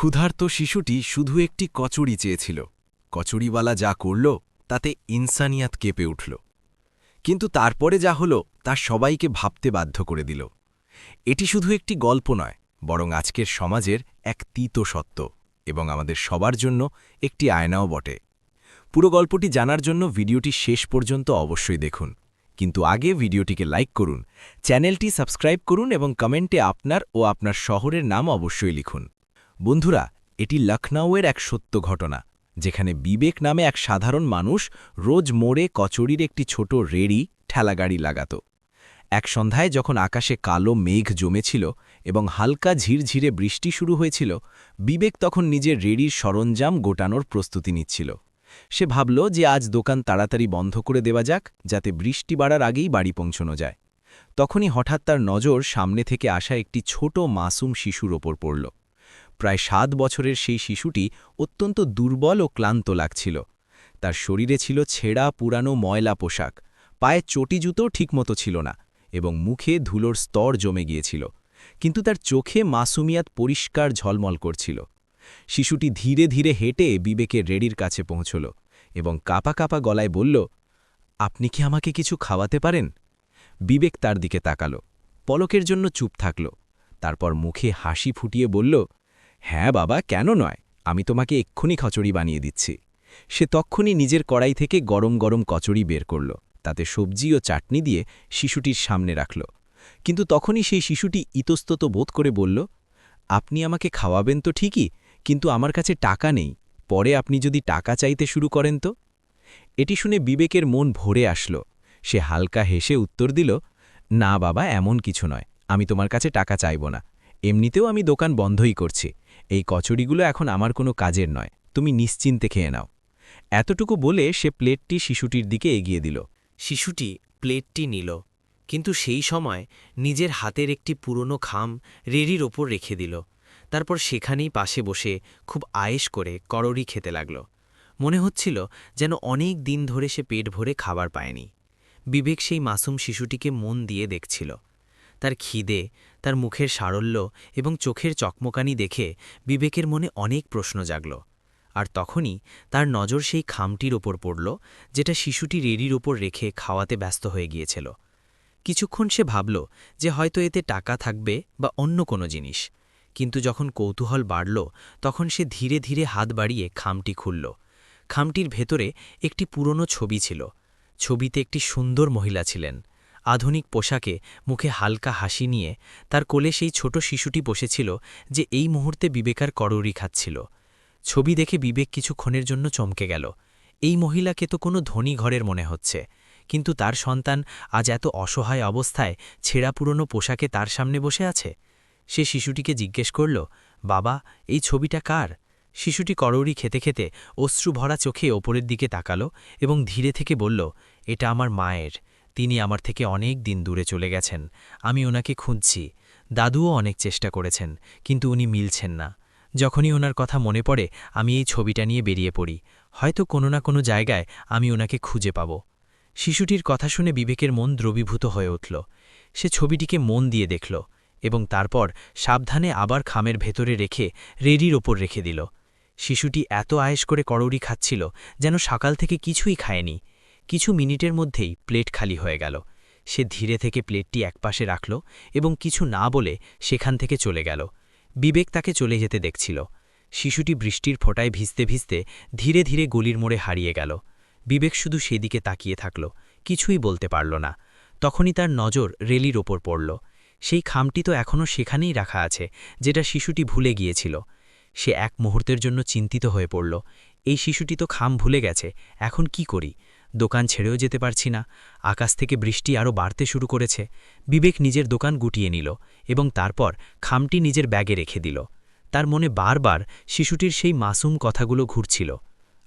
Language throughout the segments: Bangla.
ক্ষুধার্ত শিশুটি শুধু একটি কচুরি চেয়েছিল। কচুরিওয়ালা যা করল, তাতে ইনসানিয়াত কেঁপে উঠল। কিন্তু তারপরে যা হল, তা সবাইকে ভাবতে বাধ্য করে দিল। এটি শুধু একটি গল্প নয়, বরং আজকের সমাজের এক তিত সত্য এবং আমাদের সবার জন্য একটি আয়নাও বটে। পুরো গল্পটি জানার জন্য ভিডিওটি শেষ পর্যন্ত অবশ্যই দেখুন। কিন্তু আগে ভিডিওটিকে লাইক করুন, চ্যানেলটি সাবস্ক্রাইব করুন এবং কমেন্টে আপনার ও আপনার শহরের নাম অবশ্যই লিখুন। বন্ধুরা, এটি লখনৌয়ের এক সত্য ঘটনা, যেখানে বিবেক নামে এক সাধারণ মানুষ রোজ মোড়ে কচুরির একটি ছোট রেড়ি, ঠেলাগাড়ি লাগাত। এক সন্ধ্যায় যখন আকাশে কালো মেঘ জমেছিল এবং হালকা ঝিরঝিরে বৃষ্টি শুরু হয়েছিল, বিবেক তখন নিজের রেড়ির সরঞ্জাম গোটানোর প্রস্তুতি নিচ্ছিল। সে ভাবল যে আজ দোকান তাড়াতাড়ি বন্ধ করে দেওয়া যাক, যাতে বৃষ্টি বাড়ার আগেই বাড়ি পৌঁছানো যায়। তখনই হঠাৎ তার নজর সামনে থেকে আসা একটি ছোট মাসুম শিশুর ওপর পড়ল। প্রায় সাত বছরের সেই শিশুটি অত্যন্ত দুর্বল ও ক্লান্ত লাগছিল। তার শরীরে ছিল ছেঁড়া, পুরানো ময়লা পোশাক। পায়ে চটি জুতো ঠিকমতো ছিল না এবং মুখে ধুলোর স্তর জমে গিয়েছিল। কিন্তু তার চোখে মাসুমিয়াত পরিষ্কার ঝলমল করছিল। শিশুটি ধীরে ধীরে হেঁটে বিবেকের রেডির কাছে পৌঁছল এবং কাপা কাপা গলায় বলল, আপনি কি আমাকে কিছু খাওয়াতে পারেন? বিবেক তার দিকে তাকাল। পলকের জন্য চুপ থাকল। তারপর মুখে হাসি ফুটিয়ে বলল হ্যাঁ বাবা, কেন নয়? আমি তোমাকে এক্ষুনি খচড়ি বানিয়ে দিচ্ছি। সে তক্ষুনি নিজের কড়াই থেকে গরম গরম কচড়ি বের করল। তাতে সবজি ও চাটনি দিয়ে শিশুটির সামনে রাখল। কিন্তু তখনই সেই শিশুটি ইতস্তত বোধ করে বলল, আপনি আমাকে খাওয়াবেন তো ঠিকই, কিন্তু আমার কাছে টাকা নেই। পরে আপনি যদি টাকা চাইতে শুরু করেন তো? এটি শুনে বিবেকের মন ভরে আসল। সে হালকা হেসে উত্তর দিল, না বাবা, এমন কিছু নয়। আমি তোমার কাছে টাকা চাইব না। এমনিতেও আমি দোকান বন্ধই করছি। এই কচুরিগুলো এখন আমার কোনো কাজের নয়, তুমি নিশ্চিন্তে খেয়ে নাও। এতটুকু বলে সে প্লেটটি শিশুটির দিকে এগিয়ে দিল। শিশুটি প্লেটটি নিল, কিন্তু সেই সময় নিজের হাতের একটি পুরনো খাম রেড়ির ওপর রেখে দিল। তারপর সেখানেই পাশে বসে খুব আয়েস করে করড়ি খেতে লাগল। মনে হচ্ছিল যেন অনেক দিন ধরে সে পেট ভরে খাবার পায়নি। বিবেক সেই মাসুম শিশুটিকে মন দিয়ে দেখছিল। তার খিদে, তার মুখের সারল্য এবং চোখের চকমকানি দেখে বিবেকের মনে অনেক প্রশ্ন জাগল। আর তখনই তার নজর সেই খামটির ওপর পড়ল, যেটা শিশুটি রেডির ওপর রেখে খাওয়াতে ব্যস্ত হয়ে গিয়েছিল। কিছুক্ষণ সে ভাবল যে হয়তো এতে টাকা থাকবে বা অন্য কোনো জিনিস। কিন্তু যখন কৌতূহল বাড়ল, তখন সে ধীরে ধীরে হাত বাড়িয়ে খামটি খুলল। খামটির ভেতরে একটি পুরনো ছবি ছিল। ছবিতে একটি সুন্দর মহিলা ছিলেন। আধুনিক পোশাকে মুখে হালকা হাসি নিয়ে তার কোলে সেই ছোট শিশুটি বসেছিল যে এই মুহূর্তে বিবেকার করড়ি খাচ্ছিল। ছবি দেখে বিবেক কিছুক্ষণের জন্য চমকে গেল। এই মহিলাকে তো কোনো ধনী ঘরের মনে হচ্ছে, কিন্তু তার সন্তান আজ এত অসহায় অবস্থায় ছেঁড়া পুরনো পোশাকে তার সামনে বসে আছে? সে শিশুটিকে জিজ্ঞেস করল, বাবা, এই ছবিটা কার? শিশুটি করৌড়ি খেতে খেতে অশ্রু ভরা চোখে ওপরের দিকে তাকালো এবং ধীরে থেকে বলল, এটা আমার মায়ের। তিনি আমার থেকে অনেক দিন দূরে চলে গেছেন। আমি ওনাকে খুঁজছি। দাদুও অনেক চেষ্টা করেছেন, কিন্তু উনি মিলছেন না। যখনই ওনার কথা মনে পড়ে, আমি এই ছবিটা নিয়ে বেরিয়ে পড়ি। হয়তো কোনো না কোনো জায়গায় আমি ওনাকে খুঁজে পাব। শিশুটির কথা শুনে বিবেকের মন দ্রবীভূত হয়ে উঠল। সে ছবিটিকে মন দিয়ে দেখল এবং তারপর সাবধানে আবার খামের ভেতরে রেখে রেডির ওপর রেখে দিল। শিশুটি এত আয়েস করে করৌড়ি খাচ্ছিল যেন সকাল থেকে কিছুই খায়নি। কিছু মিনিটের মধ্যেই প্লেট খালি হয়ে গেল। সে ধীরে থেকে প্লেটটি একপাশে রাখল এবং কিছু না বলে সেখান থেকে চলে গেল। বিবেক তাকে চলে যেতে দেখছিল। শিশুটি বৃষ্টির ফোঁটায় ভিজতে ভিজতে ধীরে ধীরে গলির মোড়ে হারিয়ে গেল। বিবেক শুধু সেদিকে তাকিয়ে থাকল, কিছুই বলতে পারল না। তখনই তার নজর রেলির ওপর পড়ল। সেই খামটি তো এখনও সেখানেই রাখা আছে, যেটা শিশুটি ভুলে গিয়েছিল। সে এক মুহূর্তের জন্য চিন্তিত হয়ে পড়ল। এই শিশুটি তো খাম ভুলে গেছে, এখন কি করি? দোকান ছেড়েও যেতে পারছি না। আকাশ থেকে বৃষ্টি আরও বাড়তে শুরু করেছে। বিবেক নিজের দোকান গুটিয়ে নিল এবং তারপর খামটি নিজের ব্যাগে রেখে দিল। তার মনে বারবার শিশুটির সেই মাসুম কথাগুলো ঘুরছিল।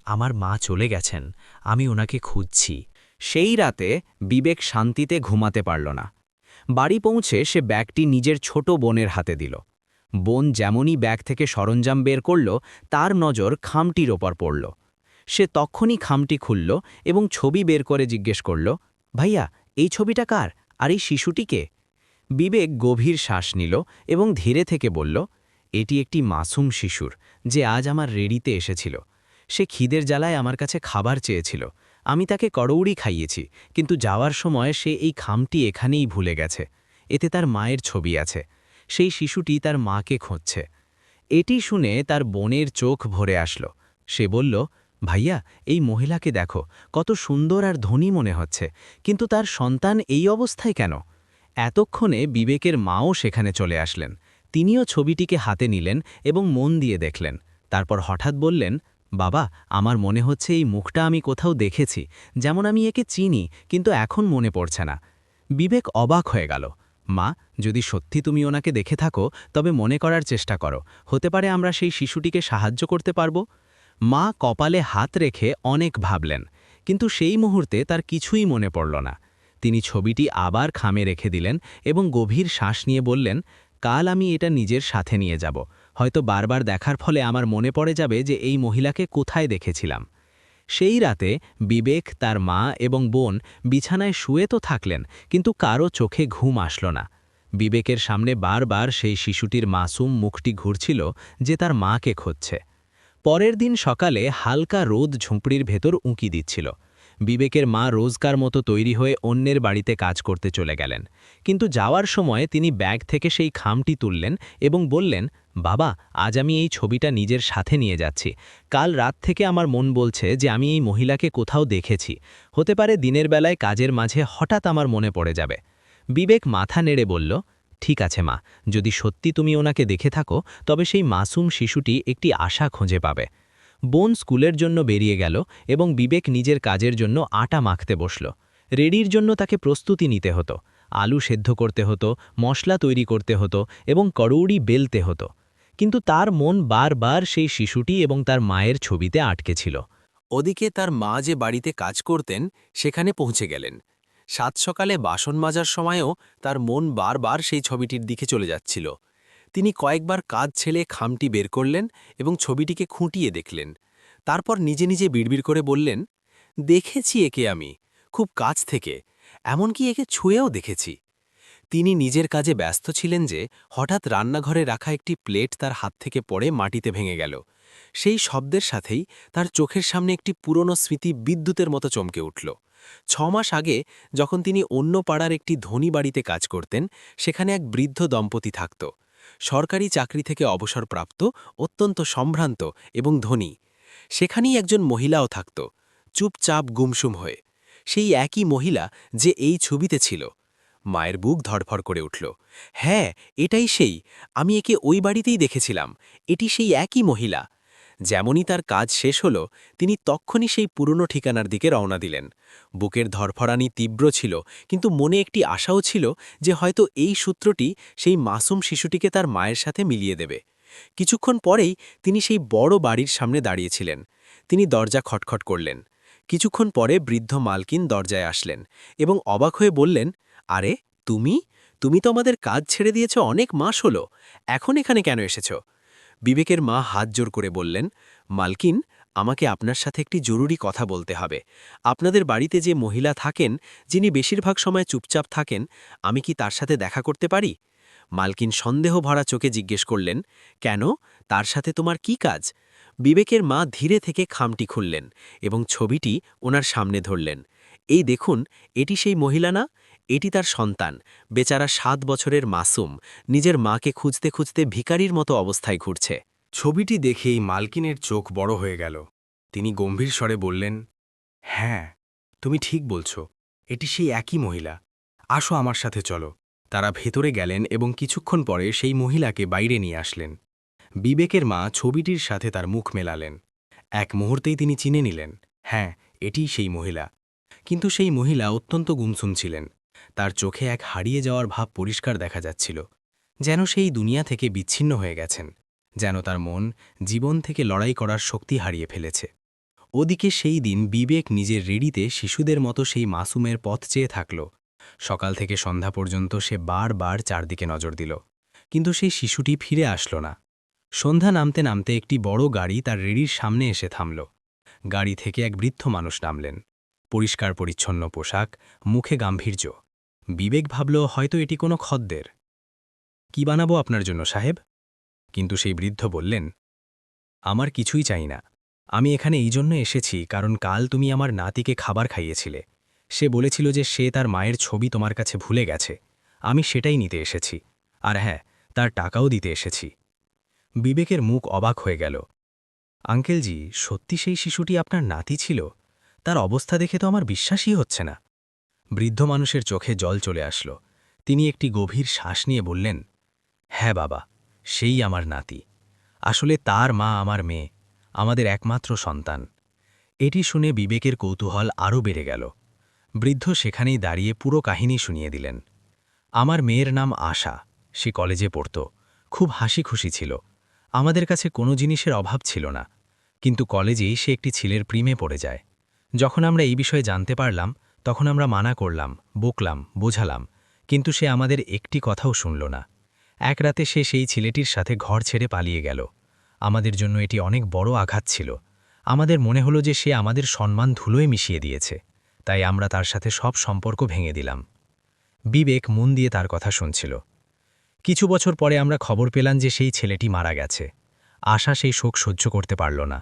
আমার মা চলে গেছেন, আমি ওনাকে খুঁজছি। সেই রাতে বিবেক শান্তিতে ঘুমাতে পারল না। বাড়ি পৌঁছে সে ব্যাগটি নিজের ছোট বোনের হাতে দিল। বোন যেমনই ব্যাগ থেকে সরঞ্জাম বের করল, তার নজর খামটির ওপর পড়ল। সে তখনই খামটি খুলল এবং ছবি বের করে জিজ্ঞেস করল, ভাইয়া, এই ছবিটা কার? আর এই শিশুটিকে বিবেক গভীর শ্বাস নিল এবং ধীরে থেকে বলল, এটি একটি মাসুম শিশুর, যে আজ আমার রেডিতে এসেছিল। সে খিদের জ্বালায় আমার কাছে খাবার চেয়েছিল। আমি তাকে কড়ৌড়ি খাইয়েছি, কিন্তু যাওয়ার সময় সে এই খামটি এখানেই ভুলে গেছে। এতে তার মায়ের ছবি আছে। সেই শিশুটি তার মাকে খুঁজছে। এটি শুনে তার বোনের চোখ ভরে আসলো। সে বলল ভাইয়া, এই মহিলাকে দেখো, কত সুন্দর আর ধনী মনে হচ্ছে, কিন্তু তার সন্তান এই অবস্থায় কেন? এতক্ষণে বিবেকের মাও সেখানে চলে আসলেন। তিনিও ছবিটিকে হাতে নিলেন এবং মন দিয়ে দেখলেন। তারপর হঠাৎ বললেন, বাবা, আমার মনে হচ্ছে এই মুখটা আমি কোথাও দেখেছি, যেমন আমি একে চিনি, কিন্তু এখন মনে পড়ছে না। বিবেক অবাক হয়ে গেল, মা, যদি সত্যি তুমি ওনাকে দেখে থাকো, তবে মনে করার চেষ্টা করো, হতে পারে আমরা সেই শিশুটিকে সাহায্য করতে পারব? মা কপালে হাত রেখে অনেক ভাবলেন, কিন্তু সেই মুহূর্তে তার কিছুই মনে পড়ল না। তিনি ছবিটি আবার খামে রেখে দিলেন এবং গভীর শ্বাস নিয়ে বললেন, কাল আমি এটা নিজের সাথে নিয়ে যাব। হয়তো বারবার দেখার ফলে আমার মনে পড়ে যাবে যে এই মহিলাকে কোথায় দেখেছিলাম। সেই রাতে বিবেক, তার মা এবং বোন বিছানায় শুয়ে তো থাকলেন, কিন্তু কারও চোখে ঘুম আসল না। বিবেকের সামনে বারবার সেই শিশুটির মাসুম মুখটি ঘুরছিল যে তার মাকে খুঁজছে। পরের দিন সকালে হালকা রোদ ঝুঁপড়ির ভেতর উঁকি দিচ্ছিল। বিবেকের মা রোজকার মতো তৈরি হয়ে অন্যের বাড়িতে কাজ করতে চলে গেলেন। কিন্তু যাওয়ার সময় তিনি ব্যাগ থেকে সেই খামটি তুললেন এবং বললেন, বাবা, আজ আমি এই ছবিটা নিজের সাথে নিয়ে যাচ্ছি। কাল রাত থেকে আমার মন বলছে যে আমি এই মহিলাকে কোথাও দেখেছি। হতে পারে দিনের বেলায় কাজের মাঝে হঠাৎ আমার মনে পড়ে যাবে। বিবেক মাথা নেড়ে বলল ঠিক আছে, মা। যদি সত্যি তুমি ওনাকে দেখে থাকো, তবে সেই মাসুম শিশুটি একটি আশা খুঁজে পাবে। বোন স্কুলের জন্য বেরিয়ে গেল এবং বিবেক নিজের কাজের জন্য আটা মাখতে বসল। রেডির জন্য তাকে প্রস্তুতি নিতে হতো। আলু সেদ্ধ করতে হতো, মশলা তৈরি করতে হতো এবং করৌড়ি বেলতে হতো। কিন্তু তার মন বারবার সেই শিশুটি এবং তার মায়ের ছবিতে আটকে ছিল। ওদিকে তার মা যে বাড়িতে কাজ করতেন, সেখানে পৌঁছে গেলেন। সাত সকালে বাসন মাজার সময়ও তার মন বারবার সেই ছবিটির দিকে চলে যাচ্ছিল। তিনি কয়েকবার কাজ ছেলে খামটি বের করলেন এবং ছবিটিকে খুঁটিয়ে দেখলেন। তারপর নিজে নিজে বিড়বিড় করে বললেন, দেখেছি একে আমি, খুব কাছ থেকে, এমনকি একে ছুঁয়েও দেখেছি। তিনি নিজের কাজে ব্যস্ত ছিলেন যে হঠাৎ রান্নাঘরে রাখা একটি প্লেট তার হাত থেকে পড়ে মাটিতে ভেঙে গেল। সেই শব্দের সাথেই তার চোখের সামনে একটি পুরনো স্মৃতি বিদ্যুতের মতো চমকে উঠল। ছ মাস আগে যখন তিনি অন্য পাড়ার একটি ধনী বাড়িতে কাজ করতেন, সেখানে এক বৃদ্ধ দম্পতি থাকত। সরকারি চাকরি থেকে অবসরপ্রাপ্ত, অত্যন্ত সম্ভ্রান্ত এবং ধনী। সেখানেই একজন মহিলাও থাকত, চুপচাপ গুমসুম হয়ে। সেই একই মহিলা যে এই ছবিতে ছিল। মায়ের বুক ধড়ফড় করে উঠল হ্যাঁ এটাই সেই, আমি একে ওই বাড়িতেই দেখেছিলাম, এটি সেই একই মহিলা। যেমনই তার কাজ শেষ হল, তিনি তক্ষণই সেই পুরনো ঠিকানার দিকে রওনা দিলেন। বুকের ধরফরানি তীব্র ছিল, কিন্তু মনে একটি আশাও ছিল যে হয়তো এই সূত্রটি সেই মাসুম শিশুটিকে তার মায়ের সাথে মিলিয়ে দেবে। কিছুক্ষণ পরেই তিনি সেই বড় বাড়ির সামনে দাঁড়িয়েছিলেন। তিনি দরজা খটখট করলেন। কিছুক্ষণ পরে বৃদ্ধ মালকিন দরজায় আসলেন এবং অবাক হয়ে বললেন, আরে, তুমি? তুমি তো আমাদের কাজ ছেড়ে দিয়েছ অনেক মাস হলো। এখন এখানে কেন এসেছ? বিবেকের মা হাত জোর করে বললেন, মালকিন, আমাকে আপনার সাথে একটি জরুরি কথা বলতে হবে। আপনাদের বাড়িতে যে মহিলা থাকেন, যিনি বেশিরভাগ সময় চুপচাপ থাকেন, আমি কি তার সাথে দেখা করতে পারি? মালকিন সন্দেহ ভরা চোখে জিজ্ঞেস করলেন, কেন? তার সাথে তোমার কি কাজ? বিবেকের মা ধীরে থেকে খামটি খুললেন এবং ছবিটি ওনার সামনে ধরলেন। এই দেখুন, এটি সেই মহিলা না? এটি তার সন্তান। বেচারা সাত বছরের মাসুম, নিজের মাকে খুঁজতে খুঁজতে ভিকারির মতো অবস্থায় ঘুরছে। ছবিটি দেখেই মালকিনের চোখ বড় হয়ে গেল। তিনি গম্ভীর স্বরে বললেন হ্যাঁ তুমি ঠিক বলছ। এটি সেই একই মহিলা। আসো আমার সাথে চলো। তারা ভেতরে গেলেন এবং কিছুক্ষণ পরে সেই মহিলাকে বাইরে নিয়ে আসলেন। বিবেকের মা ছবিটির সাথে তার মুখ মেলালেন। এক মুহূর্তেই তিনি চিনে নিলেন হ্যাঁ এটিই সেই মহিলা। কিন্তু সেই মহিলা অত্যন্ত গুমসুম ছিলেন। তার চোখে এক হারিয়ে যাওয়ার ভাব পরিষ্কার দেখা যাচ্ছিল, যেন সেই দুনিয়া থেকে বিচ্ছিন্ন হয়ে গেছেন, যেন তার মন জীবন থেকে লড়াই করার শক্তি হারিয়ে ফেলেছে। ওদিকে সেই দিন বিবেক নিজের রেডিতে শিশুদের মতো সেই মাসুমের পথ চেয়ে থাকল। সকাল থেকে সন্ধ্যা পর্যন্ত সে বারবার চারদিকে নজর দিল, কিন্তু সেই শিশুটি ফিরে আসলো না। সন্ধ্যা নামতে নামতে একটি বড় গাড়ি তার রেডির সামনে এসে থামল। গাড়ি থেকে এক বৃদ্ধ মানুষ নামলেন। পরিষ্কার পরিচ্ছন্ন পোশাক, মুখে গাম্ভীর্য। বিবেক ভাবল, হয়তো এটি কোনো খদ্দের। কি বানাবো আপনার জন্য, সাহেব? কিন্তু সেই বৃদ্ধ বললেন, আমার কিছুই চাই না। আমি এখানে এই জন্য এসেছি, কারণ কাল তুমি আমার নাতিকে খাবার খাইয়েছিলে। সে বলেছিল যে সে তার মায়ের ছবি তোমার কাছে ভুলে গেছে। আমি সেটাই নিতে এসেছি। আর হ্যাঁ তার টাকাও দিতে এসেছি। বিবেকের মুখ অবাক হয়ে গেল। আঙ্কেলজি, সত্যি সেই শিশুটি আপনার নাতি ছিল? তার অবস্থা দেখে তো আমার বিশ্বাসই হচ্ছে না। বৃদ্ধ মানুষের চোখে জল চলে আসল। তিনি একটি গভীর শ্বাস নিয়ে বললেন হ্যাঁ বাবা, সেই আমার নাতি। আসলে তার মা আমার মেয়ে, আমাদের একমাত্র সন্তান। এটি শুনে বিবেকের কৌতূহল আরও বেড়ে গেল। বৃদ্ধ সেখানেই দাঁড়িয়ে পুরো কাহিনী শুনিয়ে দিলেন। আমার মেয়ের নাম আশা, সে কলেজে পড়ত, খুব হাসি খুশি ছিল। আমাদের কাছে কোনো জিনিসের অভাব ছিল না, কিন্তু কলেজেই সে একটি ছেলের প্রিমে পড়ে যায়। যখন আমরা এই বিষয়ে জানতে পারলাম তখন আমরা মানা করলাম, বকলাম, বোঝালাম, কিন্তু সে আমাদের একটি কথাও শুনল না। এক রাতে সে সেই ছেলেটির সাথে ঘর ছেড়ে পালিয়ে গেল। আমাদের জন্য এটি অনেক বড় আঘাত ছিল। আমাদের মনে হলো যে সে আমাদের সম্মান ধুলোয় মিশিয়ে দিয়েছে। তাই আমরা তার সাথে সব সম্পর্ক ভেঙে দিলাম। বিবেক মন দিয়ে তার কথা শুনছিল। কিছু বছর পরে আমরা খবর পেলাম যে সেই ছেলেটি মারা গেছে। আশা সেই শোক সহ্য করতে পারল না।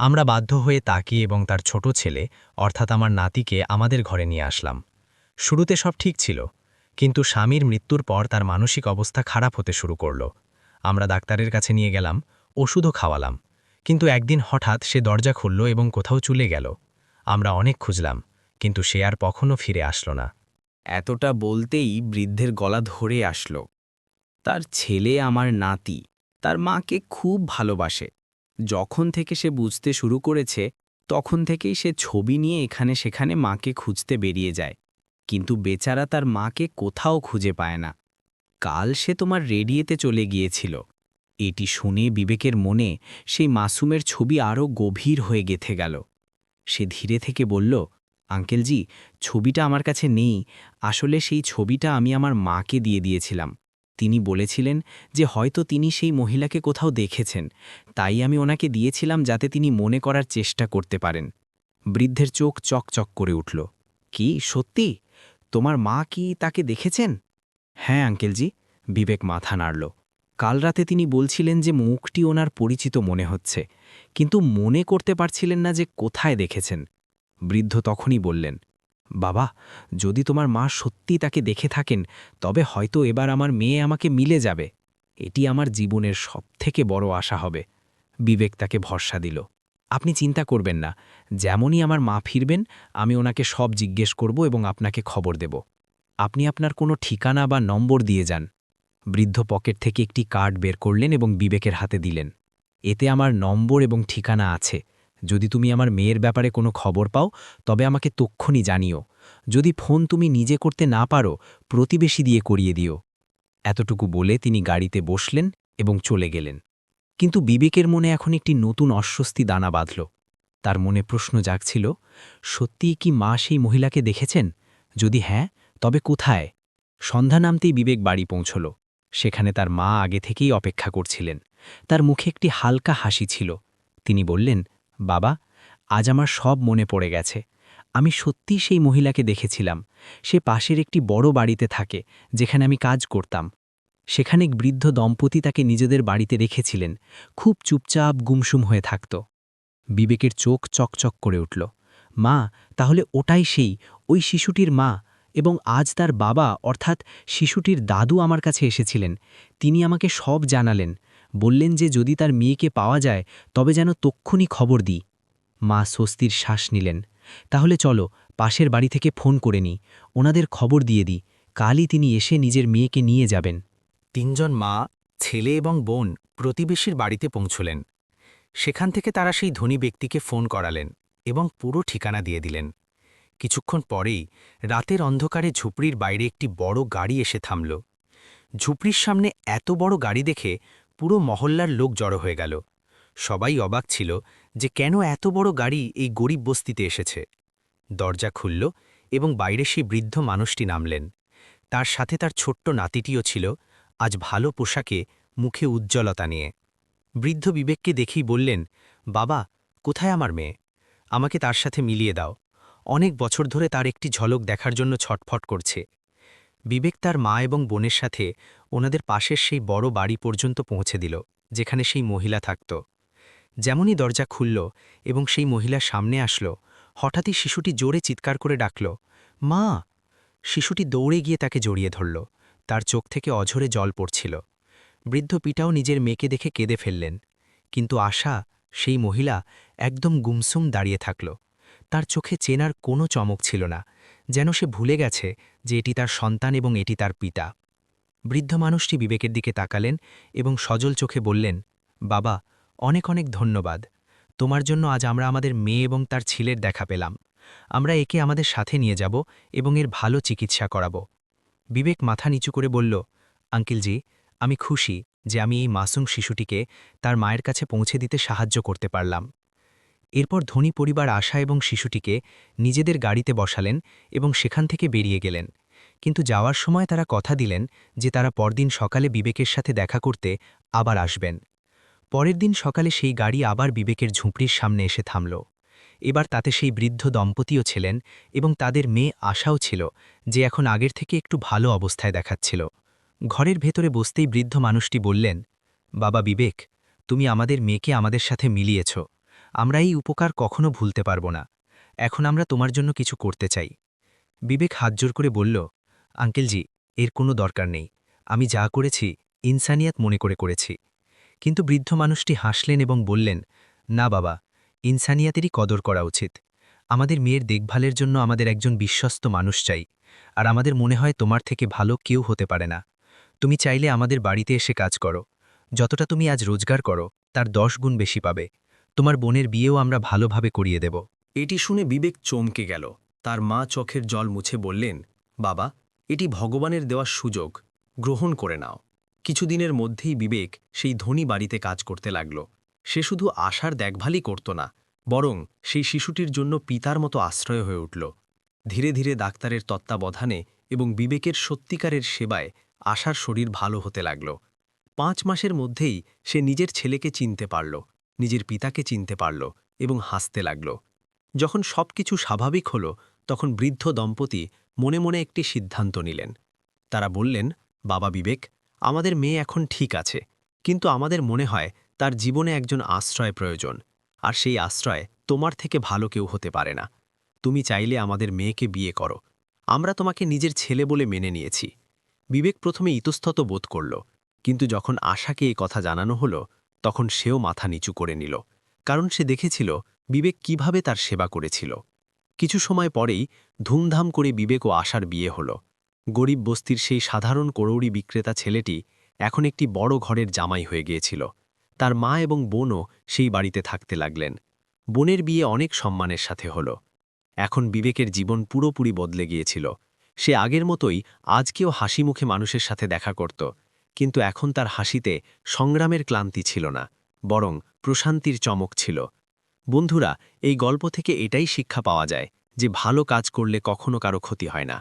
আমরা বাধ্য হয়ে তাকে এবং তার ছোট ছেলে, অর্থাৎ আমার নাতিকে আমাদের ঘরে নিয়ে আসলাম। শুরুতে সব ঠিক ছিল, কিন্তু স্বামীর মৃত্যুর পর তার মানসিক অবস্থা খারাপ হতে শুরু করল। আমরা ডাক্তারের কাছে নিয়ে গেলাম, ওষুধও খাওয়ালাম, কিন্তু একদিন হঠাৎ সে দরজা খুলল এবং কোথাও চলে গেল। আমরা অনেক খুঁজলাম, কিন্তু সে আর কখনো ফিরে আসলো না। এতটা বলতেই বৃদ্ধের গলা ধরে আসলো। তার ছেলে আমার নাতি, তার মাকে খুব ভালোবাসে। যখন থেকে সে বুঝতে শুরু করেছে, তখন থেকেই সে ছবি নিয়ে এখানে সেখানে মাকে খুঁজতে বেরিয়ে যায়। কিন্তু বেচারা তার মাকে কোথাও খুঁজে পায় না। কাল সে তোমার রেডিয়েতে চলে গিয়েছিল। এটি শুনে বিবেকের মনে সেই মাসুমের ছবি আরও গভীর হয়ে গেথে গেল। সে ধীরে থেকে বলল, আঙ্কেলজি, ছবিটা আমার কাছে নেই। আসলে সেই ছবিটা আমি আমার মাকে দিয়ে দিয়েছিলাম। তিনি বলেছিলেন যে হয়তো তিনি সেই মহিলাকে কোথাও দেখেছেন, তাই আমি ওনাকে দিয়েছিলাম যাতে তিনি মনে করার চেষ্টা করতে পারেন। বৃদ্ধের চোখ চকচক করে উঠল। কি, সত্যি? তোমার মা কি তাকে দেখেছেন? হ্যাঁ আঙ্কেলজি, বিবেক মাথা নাড়ল। কাল রাতে তিনি বলছিলেন যে মুখটি ওনার পরিচিত মনে হচ্ছে, কিন্তু মনে করতে পারছিলেন না যে কোথায় দেখেছেন। বৃদ্ধ তখনই বললেন বাবা, যদি তোমার মা সত্যি তাকে দেখে থাকেন, তবে হয়তো এবার আমার মেয়ে আমাকে মিলে যাবে। এটি আমার জীবনের সবথেকে বড় আশা হবে। বিবেক তাকে ভরসা দিল। আপনি চিন্তা করবেন না। যেমনই আমার মা ফিরবেন, আমি ওনাকে সব জিজ্ঞেস করব এবং আপনাকে খবর দেব। আপনি আপনার কোনো ঠিকানা বা নম্বর দিয়ে যান। বৃদ্ধ পকেট থেকে একটি কার্ড বের করলেন এবং বিবেকের হাতে দিলেন। এতে আমার নম্বর এবং ঠিকানা আছে। যদি তুমি আমার মেয়ের ব্যাপারে কোনো খবর পাও, তবে আমাকে তক্ষণই জানিও। যদি ফোন তুমি নিজে করতে না পারো, প্রতিবেশী দিয়ে করিয়ে দিও। এতটুকু বলে তিনি গাড়িতে বসলেন এবং চলে গেলেন। কিন্তু বিবেকের মনে এখন একটি নতুন অস্বস্তি দানা বাঁধল। তার মনে প্রশ্ন জাগছিল, সত্যিই কি মা সেই মহিলাকে দেখেছেন? যদি হ্যাঁ তবে কোথায়? সন্ধ্যা নামতেই বিবেক বাড়ি পৌঁছল। সেখানে তার মা আগে থেকেই অপেক্ষা করছিলেন। তার মুখে একটি হালকা হাসি ছিল। তিনি বললেন বাবা, আজ আমার সব মনে পড়ে গেছে। আমি সত্যিই সেই মহিলাকে দেখেছিলাম। সে পাশের একটি বড় বাড়িতে থাকে, যেখানে আমি কাজ করতাম। সেখানে এক বৃদ্ধ দম্পতি তাকে নিজেদের বাড়িতে রেখেছিলেন। খুব চুপচাপ, গুমসুম হয়ে থাকত। বিবেকের চোখ চকচক করে উঠল। মা, তাহলে ওটাই সেই, ওই শিশুটির মা এবং আজ তার বাবা, অর্থাৎ শিশুটির দাদু আমার কাছে এসেছিলেন। তিনি আমাকে সব জানালেন। বললেন যে যদি তার মেয়েকে পাওয়া যায়, তবে যেন তক্ষুনি খবর দিই। মা স্বস্তির শ্বাস নিলেন। তাহলে চলো, পাশের বাড়ি থেকে ফোন করে নিই। ওনাদের খবর দিয়ে দিই। কালই তিনি এসে নিজের মেয়েকে নিয়ে যাবেন। তিনজন মা, ছেলে এবং বোন প্রতিবেশীর বাড়িতে পৌঁছলেন। সেখান থেকে তারা সেই ধনী ব্যক্তিকে ফোন করালেন এবং পুরো ঠিকানা দিয়ে দিলেন। কিছুক্ষণ পরেই রাতের অন্ধকারে ঝুপড়ির বাইরে একটি বড় গাড়ি এসে থামল। ঝুপড়ির সামনে এত বড় গাড়ি দেখে পুরো মহল্লার লোক জড়ো হয়ে গেল। সবাই অবাক ছিল যে কেন এত বড় গাড়ি এই গরিব বস্তিতে এসেছে। দরজা খুলল এবং বাইরে সেই বৃদ্ধ মানুষটি নামলেন। তার সাথে তার ছোট্ট নাতিটিও ছিল, আজ ভালো পোশাকে, মুখে উজ্জ্বলতা নিয়ে। বৃদ্ধ বিবেককে দেখেই বললেন, বাবা, কোথায় আমার মেয়ে? আমাকে তার সাথে মিলিয়ে দাও। অনেক বছর ধরে তার একটি ঝলক দেখার জন্য ছটফট করছে। বিবেক তার মা এবং বোনের সাথে ওনাদের পাশের সেই বড় বাড়ি পর্যন্ত পৌঁছে দিল, যেখানে সেই মহিলা থাকত। যেমনই দরজা খুলল এবং সেই মহিলা সামনে আসলো, হঠাৎই শিশুটি জোরে চিৎকার করে ডাকল, মা! শিশুটি দৌড়ে গিয়ে তাকে জড়িয়ে ধরল। তার চোখ থেকে অঝরে জল পড়ছিল। বৃদ্ধ পিটাও নিজের মেয়েকে দেখে কেঁদে ফেললেন, কিন্তু আশা, সেই মহিলা, একদম গুমসুম দাঁড়িয়ে থাকল। তার চোখে চেনার কোনো চমক ছিল না, যেন সে ভুলে গেছে যে এটি তার সন্তান এবং এটি তার পিতা। বৃদ্ধ মানুষটি বিবেকের দিকে তাকালেন এবং সজল চোখে বললেন, বাবা, অনেক অনেক ধন্যবাদ। তোমার জন্য আজ আমরা আমাদের মেয়ে এবং তার ছেলের দেখা পেলাম। আমরা একে আমাদের সাথে নিয়ে যাব এবং এর ভালো চিকিৎসা করাব। বিবেক মাথা নিচু করে বলল আঙ্কিলজি আমি খুশি যে আমি এই মাসুম শিশুটিকে তার মায়ের কাছে পৌঁছে দিতে সাহায্য করতে পারলাম। এরপর ধনী পরিবার আশা এবং শিশুটিকে নিজেদের গাড়িতে বসালেন এবং সেখান থেকে বেরিয়ে গেলেন। কিন্তু যাওয়ার সময় তারা কথা দিলেন যে তারা পরদিন সকালে বিবেকের সাথে দেখা করতে আবার আসবেন। পরের দিন সকালে সেই গাড়ি আবার বিবেকের ঝুঁপড়ির সামনে এসে থামল। এবার তাতে সেই বৃদ্ধ দম্পতিও ছিলেন এবং তাদের মেয়ে আশাও ছিল যে এখন আগের থেকে একটু ভালো অবস্থায় দেখাচ্ছিল। ঘরের ভেতরে বসতেই বৃদ্ধ মানুষটি বললেন, বাবা বিবেক, তুমি আমাদের মেয়েকে আমাদের সাথে মিলিয়েছ। আমরা এই উপকার কখনো ভুলতে পারব না। এখন আমরা তোমার জন্য কিছু করতে চাই। বিবেক হাতজোর করে বলল আঙ্কেলজি, এর কোনো দরকার নেই। আমি যা করেছি, ইনসানিয়াত মনে করে করেছি। কিন্তু বৃদ্ধ মানুষটি হাসলেন এবং বললেন, না বাবা, ইনসানিয়াতেরই কদর করা উচিত। আমাদের মেয়ের দেখভালের জন্য আমাদের একজন বিশ্বস্ত মানুষ চাই, আর আমাদের মনে হয় তোমার থেকে ভালো কেউ হতে পারে না। তুমি চাইলে আমাদের বাড়িতে এসে কাজ করো। যতটা তুমি আজ রোজগার করো, তার দশ গুণ বেশি পাবে। তোমার বোনের বিয়েও আমরা ভালোভাবে করিয়ে দেব। এটি শুনে বিবেক চমকে গেল। তার মা চোখের জল মুছে বললেন, বাবা এটি ভগবানের দেওয়া সুযোগ, গ্রহণ করে নাও। কিছুদিনের মধ্যেই বিবেক সেই ধনী বাড়িতে কাজ করতে লাগল। সে শুধু আশার দেখভালই করত না, বরং সেই শিশুটির জন্য পিতার মতো আশ্রয় হয়ে উঠল। ধীরে ধীরে ডাক্তারের তত্ত্বাবধানে এবং বিবেকের সত্যিকারের সেবায় আশার শরীর ভালো হতে লাগল। পাঁচ মাসের মধ্যেই সে নিজের ছেলেকে চিনতে পারল, নিজের পিতাকে চিনতে পারল এবং হাসতে লাগল। যখন সবকিছু স্বাভাবিক হল, তখন বৃদ্ধ দম্পতি মনে মনে একটি সিদ্ধান্ত নিলেন। তারা বললেন, বাবা বিবেক, আমাদের মেয়ে এখন ঠিক আছে, কিন্তু আমাদের মনে হয় তার জীবনে একজন আশ্রয় প্রয়োজন, আর সেই আশ্রয় তোমার থেকে ভালো কেউ হতে পারে না। তুমি চাইলে আমাদের মেয়েকে বিয়ে করো। আমরা তোমাকে নিজের ছেলে বলে মেনে নিয়েছি। বিবেক প্রথমে ইতস্তত বোধ করল, কিন্তু যখন আশাকে এই কথা জানানো হলো, তখন সেও মাথা নিচু করে নিল, কারণ সে দেখেছিল বিবেক কীভাবে তার সেবা করেছিল। কিছু সময় পরেই ধুমধাম করে বিবেক ও আশার বিয়ে হল। গরিব বস্তির সেই সাধারণ করৌড়ি বিক্রেতা ছেলেটি এখন একটি বড় ঘরের জামাই হয়ে গিয়েছিল। তার মা এবং বোনও সেই বাড়িতে থাকতে লাগলেন। বোনের বিয়ে অনেক সম্মানের সাথে হল। এখন বিবেকের জীবন পুরোপুরি বদলে গিয়েছিল। সে আগের মতোই আজকেও হাসি মুখে মানুষের সাথে দেখা করত। কিন্তু এখন তার হাসিতে সংগ্রামের ক্লান্তি ছিল না, বরং প্রশান্তির চমক ছিল। বন্ধুরা, এই গল্প থেকে এটাই শিক্ষা পাওয়া যায় যে ভালো কাজ করলে কখনো কারও ক্ষতি হয় না।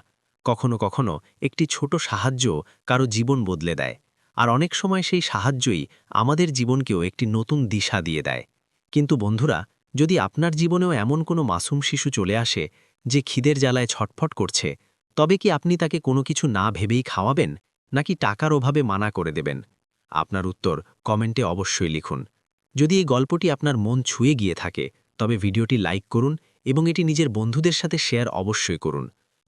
কখনো কখনো একটি ছোট সাহায্য কারও জীবন বদলে দেয়। আর অনেক সময় সেই সাহায্যই আমাদের জীবনকেও একটি নতুন দিশা দিয়ে দেয়। কিন্তু বন্ধুরা, যদি আপনার জীবনেও এমন কোনো মাসুম শিশু চলে আসে যে খিদের জ্বালায় ছটফট করছে, তবে কি আপনি তাকে কোনো কিছু না ভেবেই খাওয়াবেন, নাকি টাকার অভাবে মানা করে দেবেন? আপনার উত্তর কমেন্টে অবশ্যই লিখুন। যদি এই গল্পটি আপনার মন ছুঁয়ে গিয়ে থাকে, তবে ভিডিওটি লাইক করুন এবং এটি নিজের বন্ধুদের সাথে শেয়ার অবশ্যই করুন,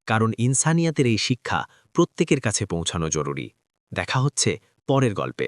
কারণ ইনসানিয়াতের এই শিক্ষা প্রত্যেকের কাছে পৌঁছানো জরুরি। দেখা হচ্ছে পরের গল্পে।